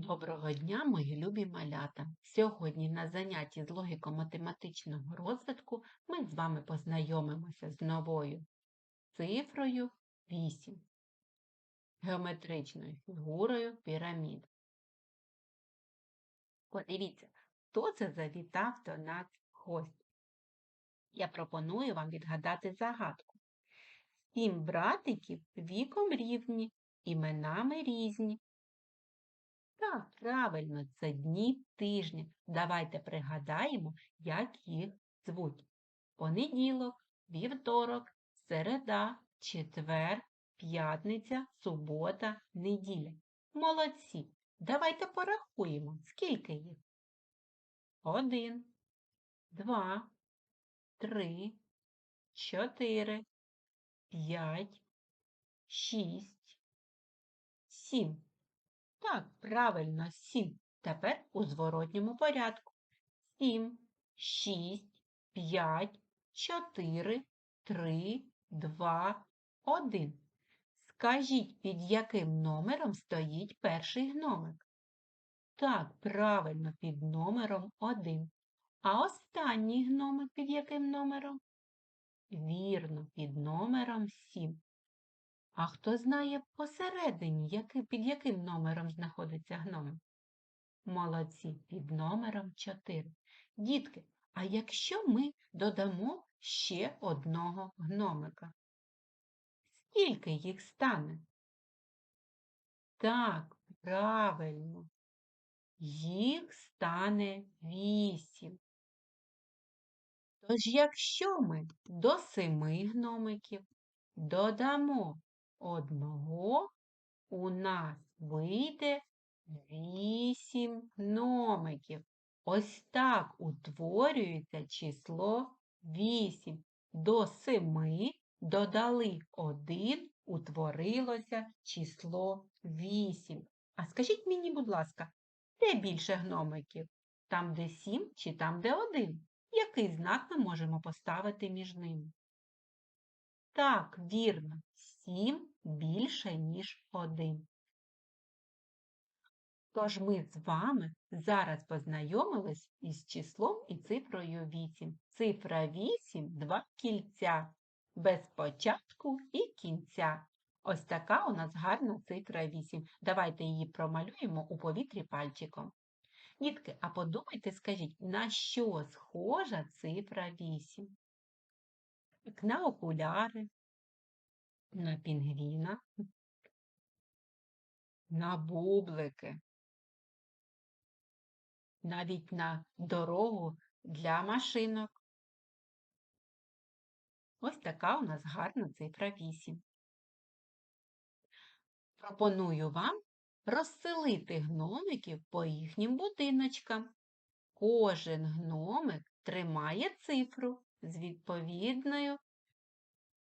Доброго дня, мої любі малята! Сьогодні на занятті з логіко-математичного розвитку ми з вами познайомимося з новою цифрою 8, геометричною фігурою пірамід. Подивіться, хто це завітав до нас в гості. Я пропоную вам відгадати загадку. Сім братиків віком рівні, іменами різні. Так, правильно, це дні тижня. Давайте пригадаємо, як їх звуть. Понеділок, вівторок, середа, четвер, п'ятниця, субота, неділя. Молодці. Давайте порахуємо, скільки їх. Один, два, три, чотири, п'ять, шість, сім. Так, правильно, сім. Тепер у зворотньому порядку. Сім, шість, п'ять, чотири, три, два, один. Скажіть, під яким номером стоїть перший гномик? Так, правильно, під номером один. А останній гномик під яким номером? Вірно, під номером сім. А хто знає посередині, який, під яким номером знаходиться гномик? Молодці, під номером 4. Дітки, а якщо ми додамо ще одного гномика? Скільки їх стане? Так, правильно. Їх стане 8. Тож, якщо ми до семи гномиків додамо одного у нас вийде вісім гномиків. Ось так утворюється число 8. До 7 додали 1, утворилося число 8. А скажіть мені, будь ласка, де більше гномиків? Там, де 7 чи там, де 1? Який знак ми можемо поставити між ними? Так, вірно, 7 більше, ніж 1. Тож ми з вами зараз познайомились із числом і цифрою 8. Цифра 8 – два кільця, без початку і кінця. Ось така у нас гарна цифра 8. Давайте її промалюємо у повітрі пальчиком. Дітки, а подумайте, скажіть, на що схожа цифра 8? На окуляри, на пінгвіна, на бублики, навіть на дорогу для машинок. Ось така у нас гарна цифра 8. Пропоную вам розселити гномиків по їхнім будиночкам. Кожен гномик тримає цифру з відповідною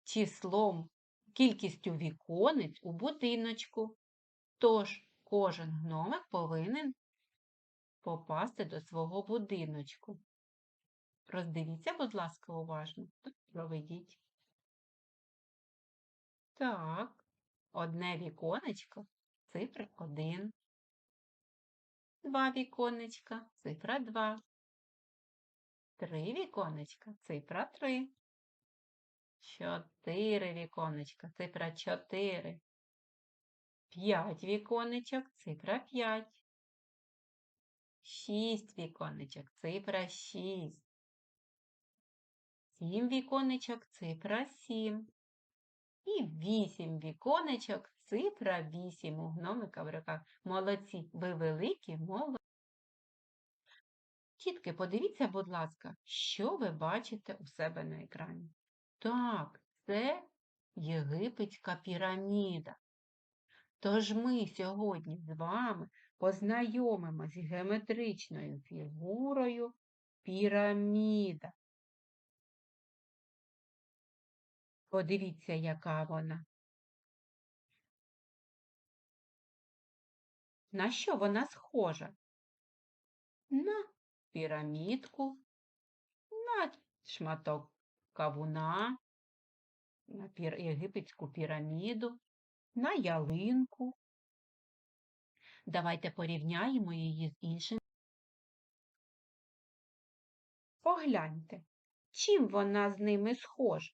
числом кількістю віконець у будиночку. Тож кожен гномик повинен попасти до свого будиночку. Роздивіться, будь ласка, уважно. Проведіть. Так, одне віконечко, цифра 1. Два віконечка, цифра 2. Три віконечка, цифра 3. Чотири віконечка, цифра 4. П'ять віконечок, цифра 5. Шість віконечок, цифра 6. Сім віконечок, цифра 7. І вісім віконечок, цифра 8 у гномика в руках. Молодці, ви великі, молодці. Тітки, подивіться, будь ласка, що ви бачите у себе на екрані. Так, це єгипетська піраміда. Тож ми сьогодні з вами познайомимося з геометричною фігурою піраміда. Подивіться, яка вона. На що вона схожа? На пірамідку, на шматок кавуна, на пір... єгипетську піраміду, на ялинку. Давайте порівняємо її з іншими. Погляньте, чим вона з ними схожа?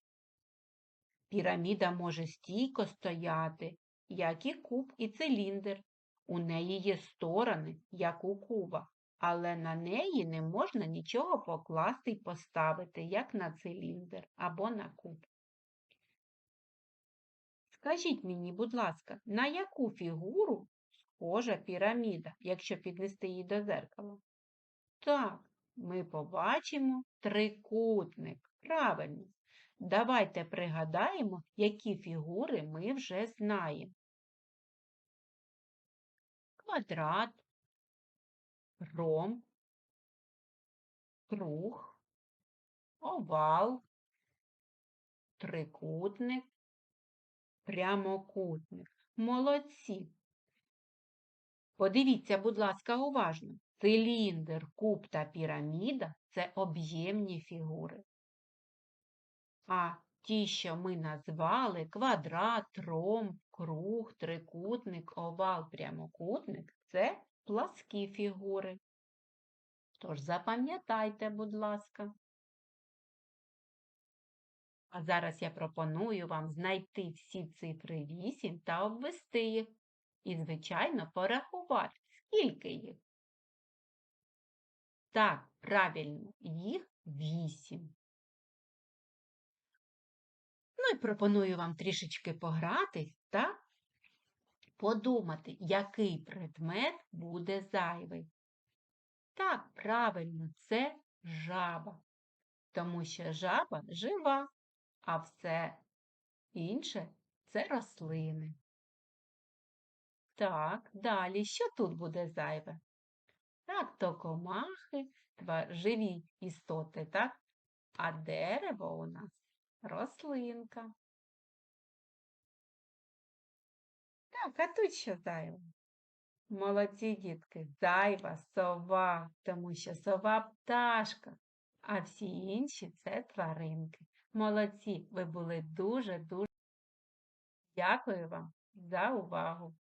Піраміда може стійко стояти, як і куб і циліндр. У неї є сторони, як у куба, але на неї не можна нічого покласти й поставити, як на циліндр або на куб. Скажіть мені, будь ласка, на яку фігуру схожа піраміда, якщо піднести її до зеркала? Так, ми побачимо трикутник. Правильно. Давайте пригадаємо, які фігури ми вже знаємо. Квадрат, ромб, круг, овал, трикутник, прямокутник. Молодці. Подивіться, будь ласка, уважно. Циліндр, куб та піраміда це об'ємні фігури. А ті, що ми назвали квадрат, ромб, круг, трикутник, овал, прямокутник це пласкі фігури. Тож запам'ятайте, будь ласка. А зараз я пропоную вам знайти всі цифри 8 та обвести їх. І, звичайно, порахувати, скільки їх. Так, правильно, їх 8. Ну і пропоную вам трішечки погратись та подумати, який предмет буде зайвий. Так, правильно, це жаба, тому що жаба жива, а все інше це рослини. Так, далі, що тут буде зайве? Так, то комахи, живі істоти, так? А дерево у нас рослинка. Так, а тут що зайве? Молодці дітки, зайва сова, тому що сова пташка, а всі інші це тваринки. Молодці, ви були дуже-дуже. Дякую вам за увагу.